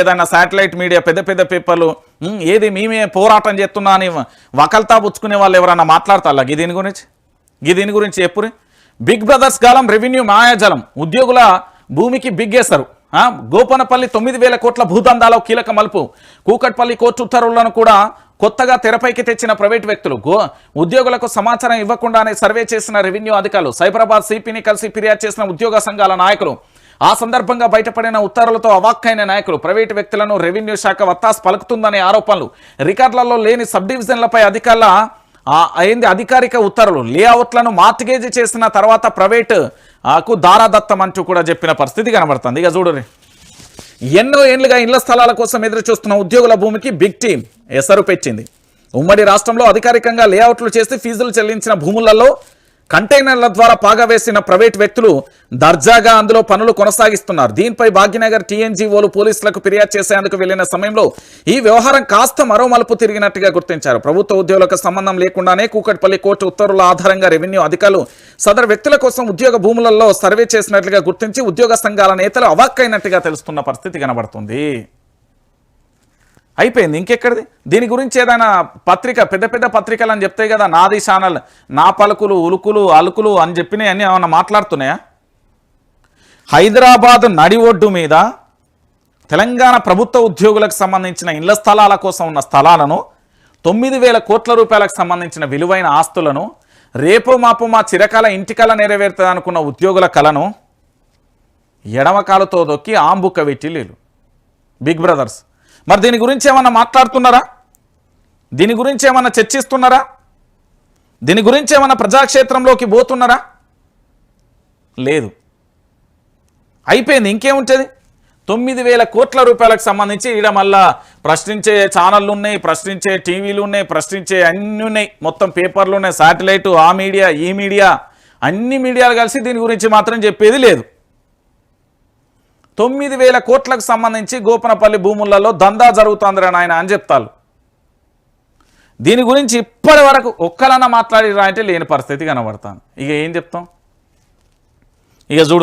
ఏదైనా satellite media పెద్ద పెద్ద పేపర్లు. ఏది మేమే పోరాటం చేస్తున్నా అని వకల్తా పుచ్చుకునే వాళ్ళు ఎవరన్నా మాట్లాడతారా? దీని గురించి? దీని గురించి చెప్పురి. బిగ్ బ్రదర్స్ కాలం రెవెన్యూ మాయాజలం. ఉద్యోగుల భూమికి బిగ్గేశారు ఆ, గోపనపల్లి తొమ్మిది వేల కోట్ల భూదందాలో కీలక మలుపు. కూకట్పల్లి కోర్టు ఉత్తర్వులను కూడా కొత్తగా తెరపైకి తెచ్చిన ప్రైవేట్ వ్యక్తులు. గో ఉద్యోగులకు సమాచారం ఇవ్వకుండానే సర్వే చేసిన రెవెన్యూ అధికారులు. సైబరాబాద్ సిపిని కలిసి ఫిర్యాదు చేసిన ఉద్యోగ సంఘాల నాయకులు. ఆ సందర్భంగా బయటపడిన ఉత్తర్వులతో అవాక్కైన నాయకులు ప్రైవేటు వ్యక్తులను రెవెన్యూ శాఖ వత్తాస్ పలుకుతుందనే ఆరోపణలు. రికార్డులలో లేని సబ్ డివిజన్లపై అధికారుల అయింది అధికారిక ఉత్తర్వులు. లేఅవుట్లను మార్టిగేజ్ చేసిన తర్వాత ప్రైవేట్ ఆకు దారాదత్తం అంటూ కూడా చెప్పిన పరిస్థితి కనబడుతుంది. ఇక చూడరి ఎన్నో ఏళ్ళుగా ఇళ్ళ స్థలాల కోసం ఎదురు చూస్తున్న ఉద్యోగుల భూమికి బిగ్ టీం ఎసరు పెట్టింది. ఉమ్మడి రాష్ట్రంలో అధికారికంగా లేఅవుట్లు చేసి ఫీజులు చెల్లించిన భూములలో కంటైనర్ల ద్వారా పాగా వేసిన ప్రైవేట్ వ్యక్తులు దర్జాగా అందులో పనులు కొనసాగిస్తున్నారు. దీనిపై భాగ్యనగర్ టీఎన్జీఓలు పోలీసులకు ఫిర్యాదు చేసేందుకు వెళ్ళిన సమయంలో ఈ వ్యవహారం కాస్త మరో మలుపు తిరిగినట్టుగా గుర్తించారు. ప్రభుత్వ ఉద్యోగులకు సంబంధం లేకుండానే కూకట్పల్లి కోర్టు ఉత్తర్వుల ఆధారంగా రెవెన్యూ అధికారులు సదరు వ్యక్తుల కోసం ఉద్యోగ భూములలో సర్వే చేసినట్లుగా గుర్తించి ఉద్యోగ సంఘాల నేతలు అవాక్కైనట్టుగా తెలుస్తున్న పరిస్థితి కనబడుతుంది. అయిపోయింది. ఇంకెక్కడిది? దీని గురించి ఏదైనా పత్రిక పెద్ద పెద్ద పత్రికలు అని చెప్తాయి కదా నాది ఛానల్ నా పలుకులు ఉలుకులు అలుకులు అని చెప్పినాయి అన్ని ఏమన్నా మాట్లాడుతున్నాయా? హైదరాబాద్ నడి ఒడ్డు మీద తెలంగాణ ప్రభుత్వ ఉద్యోగులకు సంబంధించిన ఇళ్ళ స్థలాల కోసం ఉన్న స్థలాలను తొమ్మిది వేల కోట్ల రూపాయలకు సంబంధించిన విలువైన ఆస్తులను రేపు మాపు మా చిరకాల ఇంటికల నెరవేరుతుంది అనుకున్న ఉద్యోగుల కలను ఎడమకాలతో దొక్కి ఆంబుక్క పెట్టి లేలు బిగ్ బ్రదర్స్ మరి దీని గురించి ఏమన్నా మాట్లాడుతున్నారా? దీని గురించి ఏమన్నా చర్చిస్తున్నారా? దీని గురించి ఏమన్నా ప్రజాక్షేత్రంలోకి పోతున్నారా? లేదు. అయిపోయింది ఇంకేముంటుంది? తొమ్మిది వేల కోట్ల రూపాయలకు సంబంధించి ఈడ మళ్ళా ప్రశ్నించే ఛానళ్ళు ఉన్నాయి ప్రశ్నించే టీవీలు ఉన్నాయి ప్రశ్నించే అన్నీ ఉన్నాయి. మొత్తం పేపర్లు ఉన్నాయి శాటిలైట్ ఆ మీడియా ఈ మీడియా అన్ని మీడియాలు కలిసి దీని గురించి మాత్రం చెప్పేది లేదు. తొమ్మిది వేల కోట్లకు సంబంధించి గోపనపల్లి భూములలో దందా జరుగుతుందిరా నాయన అని చెప్తారు. దీని గురించి ఇప్పటి వరకు ఒక్కలన్నా మాట్లాడిరా అంటే లేని పరిస్థితి కనబడతాను ఇక ఏం చెప్తాం? ఇక చూడు